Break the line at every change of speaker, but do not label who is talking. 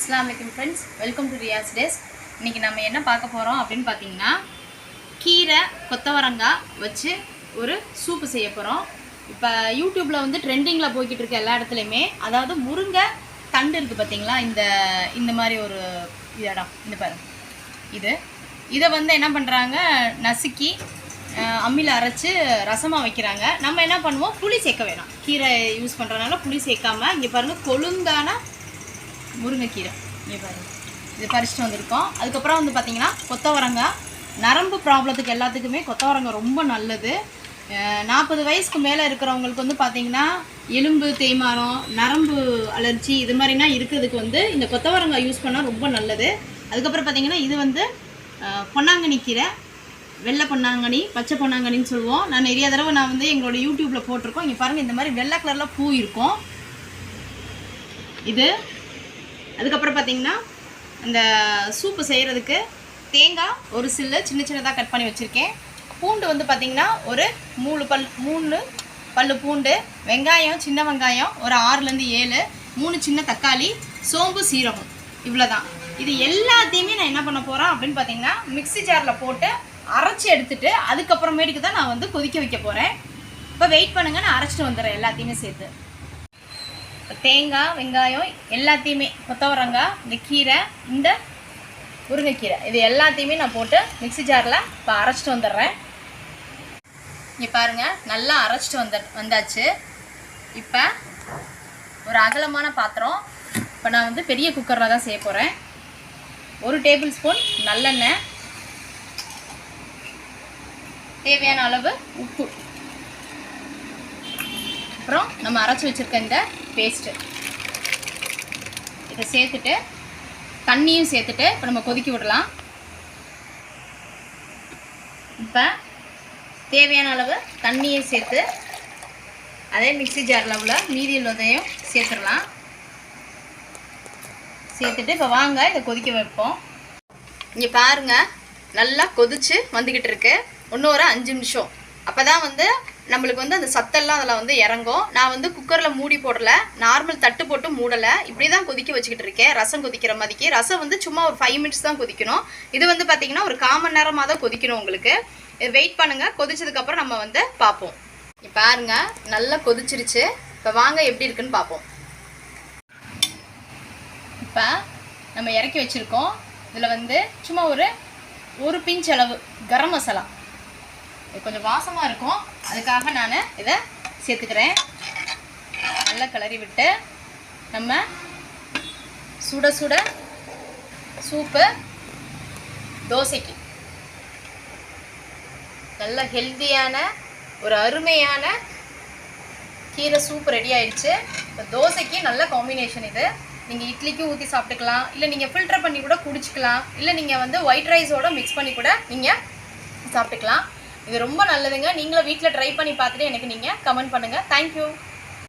அஸ்லாம் வலைக்கம் friends welcome to Riyaz days இன்றைக்கி நம்ம என்ன பார்க்க போகிறோம் அப்படின்னு பார்த்தீங்கன்னா கீரை கொத்தவரங்காய் வச்சு ஒரு சூப்பு செய்ய போகிறோம் இப்போ யூடியூப்பில் வந்து ட்ரெண்டிங்கில் போய்கிட்டு இருக்க எல்லா இடத்துலையுமே அதாவது முருங்கை தண்டு இருக்குது பார்த்தீங்களா? இந்த இந்த மாதிரி ஒரு இடம். இந்த பாருங்க இது. இதை வந்து என்ன பண்ணுறாங்க நசுக்கி அம்மியில் அரைச்சி ரசமாக வைக்கிறாங்க. நம்ம என்ன பண்ணுவோம்? புளி சேர்க்க வேணாம். கீரை யூஸ் பண்ணுறதுனால புளி சேர்க்காம இங்கே பாருங்கள் கொழுங்கான முருங்கைக்கீரை. இங்கே பாருங்கள் இது பறிச்சுட்டு வந்திருக்கோம். அதுக்கப்புறம் வந்து பார்த்திங்கன்னா கொத்தவரங்காய் நரம்பு ப்ராப்ளத்துக்கு எல்லாத்துக்குமே கொத்தவரங்காய் ரொம்ப நல்லது. நாற்பது வயசுக்கு மேலே இருக்கிறவங்களுக்கு வந்து பார்த்திங்கன்னா எலும்பு தேய்மானம் நரம்பு அலர்ஜி இது மாதிரினா இருக்கிறதுக்கு வந்து இந்த கொத்தவரங்காய் யூஸ் பண்ணால் ரொம்ப நல்லது. அதுக்கப்புறம் பார்த்தீங்கன்னா இது வந்து பொன்னாங்கண்ணி கீரை. வெள்ளை பொன்னாங்கண்ணி பச்சை பொன்னாங்கண்ணின்னு சொல்லுவோம். நான் நிறைய தடவை நான் வந்து எங்களோட யூடியூப்பில் போட்டிருக்கோம். இங்கே பாருங்கள் இந்த மாதிரி வெள்ளை கலரில் பூ இருக்கும். இது அதுக்கப்புறம் பார்த்தீங்கன்னா அந்த சூப்பு செய்கிறதுக்கு தேங்காய் ஒரு சில்லு சின்ன சின்னதாக கட் பண்ணி வச்சுருக்கேன். பூண்டு வந்து பார்த்திங்கன்னா ஒரு மூணு பல் மூணு பல்லு பூண்டு வெங்காயம் சின்ன வெங்காயம் ஒரு ஆறுலேருந்து ஏழு மூணு சின்ன தக்காளி சோம்பு சீரகம். இவ்வளோதான் இது எல்லாத்தையுமே நான் என்ன பண்ண போகிறேன் அப்படின்னு பார்த்தீங்கன்னா மிக்ஸி ஜாரில் போட்டு அரைச்சி எடுத்துட்டு அதுக்கப்புறமேட்டுக்கு தான் நான் வந்து கொதிக்க வைக்க போகிறேன் இப்போ வெயிட் பண்ணுங்கள் நான் அரைச்சிட்டு வந்துடுறேன் எல்லாத்தையுமே சேர்த்து. தேங்காய் வெங்காயம் எல்லாத்தையுமே கொத்தவரங்காய் இந்த கீரை இந்த முருங்கைக்கீரை. இது எல்லாத்தையுமே நான் போட்டு மிக்ஸி ஜாரில் இப்போ அரைச்சிட்டு வந்துடுறேன். இங்கே பாருங்கள் நல்லா அரைச்சிட்டு வந்த வந்தாச்சு. இப்போ ஒரு அகலமான பாத்திரம். இப்போ நான் வந்து பெரிய குக்கரில் தான் செய்ய போகிறேன் ஒரு டேபிள் ஸ்பூன் நல்லெண்ணெய். தேவையான அளவு உப்பு. அப்புறம் நம்ம அரைச்சி வச்சுருக்க இந்த பேஸ்ட்டு இதை சேர்த்துட்டு தண்ணியும் சேர்த்துட்டு இப்போ நம்ம கொதிக்க விடலாம். இப்போ தேவையான அளவு தண்ணியும் சேர்த்து அதே மிக்சி ஜாரில் உள்ள மீதி உள்ளதையும் சேர்த்துடலாம். சேர்த்துட்டு இப்போ வாங்க இதை கொதிக்க வைப்போம். இங்கே பாருங்க நல்லா கொதிச்சு வந்துக்கிட்டு இருக்கு. இன்னும் ஒரு அஞ்சு நிமிஷம். அப்போ தான் வந்து நம்மளுக்கு வந்து அந்த சத்தெல்லாம் அதில் வந்து இறங்கும். நான் வந்து குக்கரில் மூடி போடல. நார்மல் தட்டு போட்டு மூடலை. இப்படி தான் கொதிக்க வச்சுக்கிட்டு இருக்கேன். ரசம் கொதிக்கிற மாதிரிக்கு. ரசம் வந்து சும்மா ஒரு ஃபைவ் மினிட்ஸ் தான் கொதிக்கணும். இது வந்து பார்த்தீங்கன்னா ஒரு கால் மணி நேரமாக தான் கொதிக்கணும் உங்களுக்கு. வெயிட் பண்ணுங்கள் கொதிச்சதுக்கப்புறம் நம்ம வந்து பார்ப்போம். இப்போ பாருங்க. நல்லா கொதிச்சிருச்சு. இப்போ வாங்க எப்படி இருக்குன்னு பார்ப்போம். இப்போ நம்ம இறக்கி வச்சுருக்கோம். இதில் வந்து சும்மா ஒரு ஒரு பிஞ்ச் அளவு கரம் மசாலா. இது கொஞ்சம் வாசமாக இருக்கும். அதுக்காக நான் இதை சேர்த்துக்கிறேன். நல்லா கிளறி விட்டு நம்ம சுட சுட சூப்பு தோசைக்கு. நல்ல ஹெல்த்தியான ஒரு அருமையான கீரை சூப் ரெடி ஆயிடுச்சு. இப்போ தோசைக்கு நல்ல காம்பினேஷன் இது. நீங்கள் இட்லிக்கும் ஊற்றி சாப்பிட்டுக்கலாம். இல்லை நீங்கள் ஃபில்டர் பண்ணி கூட குடிச்சிக்கலாம். இல்லை நீங்கள் வந்து ஒயிட் ரைஸோட மிக்ஸ் பண்ணி கூட நீங்கள் சாப்பிட்டுக்கலாம். இது ரொம்ப நல்லதுங்க. நீங்களும் வீட்டில் ட்ரை பண்ணி பார்த்துட்டு எனக்கு நீங்கள் கமெண்ட் பண்ணுங்கள் தேங்க்யூ